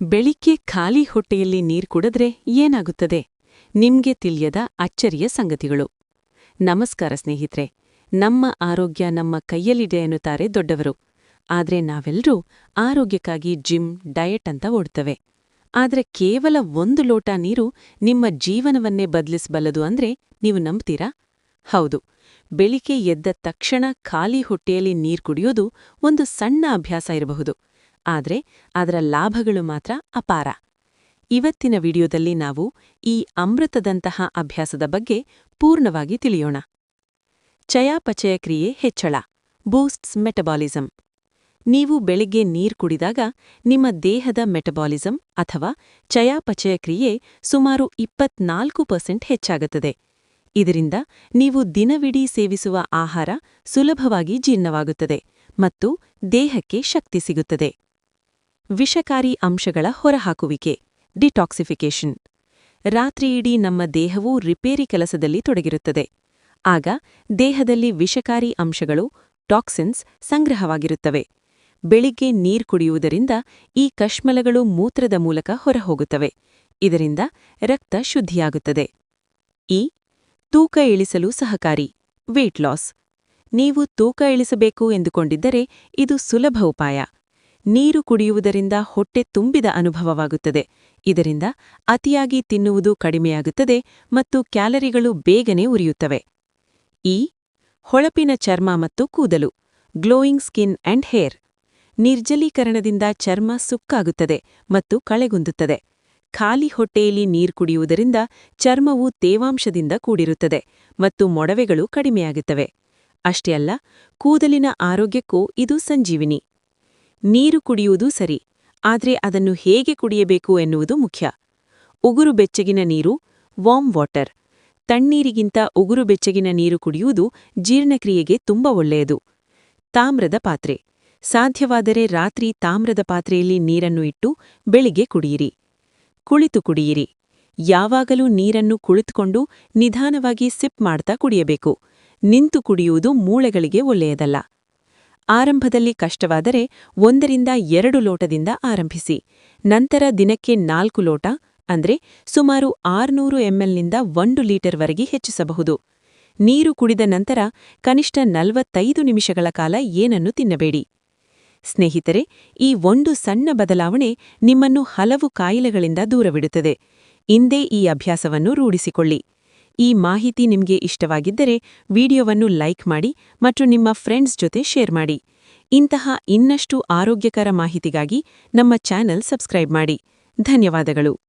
ಬೆಳಿಗ್ಗೆ ಖಾಲಿ ಹೊಟ್ಟೆಯಲ್ಲಿ ನೀರು ಕುಡದ್ರೆ ಏನಾಗುತ್ತದೆ? ನಿಮ್ಗೆ ತಿಳಿಯದ ಅಚ್ಚರಿಯ ಸಂಗತಿಗಳು. ನಮಸ್ಕಾರ ಸ್ನೇಹಿತರೆ, ನಮ್ಮ ಆರೋಗ್ಯ ನಮ್ಮ ಕೈಯಲ್ಲಿದೆ ಎನ್ನುತ್ತಾರೆ ದೊಡ್ಡವರು. ಆದ್ರೆ ನಾವೆಲ್ಲರೂ ಆರೋಗ್ಯಕ್ಕಾಗಿ ಜಿಮ್, ಡಯಟ್ ಅಂತ ಓಡ್ತವೆ. ಆದ್ರೆ ಕೇವಲ ಒಂದು ಲೋಟ ನೀರು ನಿಮ್ಮ ಜೀವನವನ್ನೇ ಬದಲಿಸಬಲ್ಲದು ಅಂದ್ರೆ ನೀವು ನಂಬ್ತೀರಾ? ಹೌದು, ಬೆಳಿಗ್ಗೆ ಎದ್ದ ತಕ್ಷಣ ಖಾಲಿ ಹೊಟ್ಟೆಯಲ್ಲಿ ನೀರು ಕುಡಿಯೋದು ಒಂದು ಸಣ್ಣ ಅಭ್ಯಾಸ ಇರಬಹುದು. ಆದ್ರೆ ಅದರ ಲಾಭಗಳು ಮಾತ್ರ ಅಪಾರ. ಇವತ್ತಿನ ವಿಡಿಯೋದಲ್ಲಿ ನಾವು ಈ ಅಮೃತದಂತಹ ಅಭ್ಯಾಸದ ಬಗ್ಗೆ ಪೂರ್ಣವಾಗಿ ತಿಳಿಯೋಣ. ಚಯಾಪಚಯ ಕ್ರಿಯೆ ಹೆಚ್ಚಳ, ಬೂಸ್ಟ್ಸ್ ಮೆಟಬಾಲಿಸಂ. ನೀವು ಬೆಳಿಗ್ಗೆ ನೀರು ಕುಡಿದಾಗ ನಿಮ್ಮ ದೇಹದ ಮೆಟಬಾಲಿಸಂ ಅಥವಾ ಚಯಾಪಚಯ ಕ್ರಿಯೆ ಸುಮಾರು ಇಪ್ಪತ್ನಾಲ್ಕು ಪರ್ಸೆಂಟ್ ಹೆಚ್ಚಾಗುತ್ತದೆ. ಇದರಿಂದ ನೀವು ದಿನವಿಡೀ ಸೇವಿಸುವ ಆಹಾರ ಸುಲಭವಾಗಿ ಜೀರ್ಣವಾಗುತ್ತದೆ ಮತ್ತು ದೇಹಕ್ಕೆ ಶಕ್ತಿ ಸಿಗುತ್ತದೆ. ವಿಷಕಾರಿ ಅಂಶಗಳ ಹೊರಹಾಕುವಿಕೆ, ಡಿಟಾಕ್ಸಿಫಿಕೇಷನ್. ರಾತ್ರಿಯಿಡೀ ನಮ್ಮ ದೇಹವು ರಿಪೇರಿ ಕೆಲಸದಲ್ಲಿ ತೊಡಗಿರುತ್ತದೆ. ಆಗ ದೇಹದಲ್ಲಿ ವಿಷಕಾರಿ ಅಂಶಗಳು, ಟಾಕ್ಸಿನ್ಸ್ ಸಂಗ್ರಹವಾಗಿರುತ್ತವೆ. ಬೆಳಿಗ್ಗೆ ನೀರು ಕುಡಿಯುವುದರಿಂದ ಈ ಕಶ್ಮಲಗಳು ಮೂತ್ರದ ಮೂಲಕ ಹೊರಹೋಗುತ್ತವೆ. ಇದರಿಂದ ರಕ್ತ ಶುದ್ಧಿಯಾಗುತ್ತದೆ. ಈ, ತೂಕ ಇಳಿಸಲು ಸಹಕಾರಿ ವೇಟ್ ಲಾಸ್ ನೀವು ತೂಕ ಇಳಿಸಬೇಕು ಎಂದುಕೊಂಡಿದ್ದರೆ ಇದು ಸುಲಭ ಉಪಾಯ. ನೀರು ಕುಡಿಯುವುದರಿಂದ ಹೊಟ್ಟೆ ತುಂಬಿದ ಅನುಭವವಾಗುತ್ತದೆ. ಇದರಿಂದ ಅತಿಯಾಗಿ ತಿನ್ನುವುದು ಕಡಿಮೆಯಾಗುತ್ತದೆ ಮತ್ತು ಕ್ಯಾಲರಿಗಳು ಬೇಗನೆ ಉರಿಯುತ್ತವೆ. ಈ ಹೊಳಪಿನ ಚರ್ಮ ಮತ್ತು ಕೂದಲು, ಗ್ಲೋಯಿಂಗ್ ಸ್ಕಿನ್ ಅಂಡ್ ಹೇರ್, ನಿರ್ಜಲೀಕರಣದಿಂದ ಚರ್ಮ ಸುಕ್ಕಾಗುತ್ತದೆ ಮತ್ತು ಕಳೆಗುಂದುತ್ತದೆ. ಖಾಲಿ ಹೊಟ್ಟೆಯಲ್ಲಿ ನೀರು ಕುಡಿಯುವುದರಿಂದ ಚರ್ಮವು ತೇವಾಂಶದಿಂದ ಕೂಡಿರುತ್ತದೆ ಮತ್ತು ಮೊಡವೆಗಳು ಕಡಿಮೆಯಾಗುತ್ತವೆ. ಅಷ್ಟೇ ಅಲ್ಲ, ಕೂದಲಿನ ಆರೋಗ್ಯಕ್ಕೂ ಇದು ಸಂಜೀವಿನಿ. ನೀರು ಕುಡಿಯುವುದು ಸರಿ, ಆದರೆ ಅದನ್ನು ಹೇಗೆ ಕುಡಿಯಬೇಕು ಎನ್ನುವುದು ಮುಖ್ಯ. ಉಗುರು ಬೆಚ್ಚಗಿನ ನೀರು ವಾಮ್ ವಾಟರ್ ತಣ್ಣೀರಿಗಿಂತ ಉಗುರು ಬೆಚ್ಚಗಿನ ನೀರು ಕುಡಿಯುವುದು ಜೀರ್ಣಕ್ರಿಯೆಗೆ ತುಂಬ ಒಳ್ಳೆಯದು. ತಾಮ್ರದ ಪಾತ್ರೆ. ಸಾಧ್ಯವಾದರೆ ರಾತ್ರಿ ತಾಮ್ರದ ಪಾತ್ರೆಯಲ್ಲಿ ನೀರನ್ನು ಇಟ್ಟು ಬೆಳಿಗ್ಗೆ ಕುಡಿಯಿರಿ. ಕುಳಿತು ಕುಡಿಯಿರಿ. ಯಾವಾಗಲೂ ನೀರನ್ನು ಕುಳಿತುಕೊಂಡು ನಿಧಾನವಾಗಿ ಸಿಪ್ ಮಾಡ್ತಾ ಕುಡಿಯಬೇಕು. ನಿಂತು ಕುಡಿಯುವುದು ಮೂಳೆಗಳಿಗೆ ಒಳ್ಳೆಯದಲ್ಲ. ಆರಂಭದಲ್ಲಿ ಕಷ್ಟವಾದರೆ ಒಂದರಿಂದ ಎರಡು ಲೋಟದಿಂದ ಆರಂಭಿಸಿ. ನಂತರ ದಿನಕ್ಕೆ ನಾಲ್ಕು ಲೋಟ, ಅಂದ್ರೆ ಸುಮಾರು ಆರ್ನೂರು ಎಂಎಲ್ನಿಂದ ಒಂದು ಲೀಟರ್ವರೆಗೆ ಹೆಚ್ಚಿಸಬಹುದು. ನೀರು ಕುಡಿದ ನಂತರ ಕನಿಷ್ಠ ನಲವತ್ತೈದು ನಿಮಿಷಗಳ ಕಾಲ ಏನನ್ನು ತಿನ್ನಬೇಡಿ. ಸ್ನೇಹಿತರೆ, ಈ ಒಂದು ಸಣ್ಣ ಬದಲಾವಣೆ ನಿಮ್ಮನ್ನು ಹಲವು ಕಾಯಿಲೆಗಳಿಂದ ದೂರವಿಡುತ್ತದೆ. ಇಂದೇ ಈ ಅಭ್ಯಾಸವನ್ನು ರೂಢಿಸಿಕೊಳ್ಳಿ. ಈ ಮಾಹಿತಿ ನಿಮಗೆ ಇಷ್ಟವಾಗಿದ್ದರೆ ವಿಡಿಯೋವನ್ನು ಲೈಕ್ ಮಾಡಿ ಮತ್ತು ನಿಮ್ಮ ಫ್ರೆಂಡ್ಸ್ ಜೊತೆ ಶೇರ್ ಮಾಡಿ. ಇಂತಹ ಇನ್ನಷ್ಟು ಆರೋಗ್ಯಕರ ಮಾಹಿತಿಗಾಗಿ ನಮ್ಮ ಚಾನೆಲ್ ಸಬ್ಸ್ಕ್ರೈಬ್ ಮಾಡಿ. ಧನ್ಯವಾದಗಳು.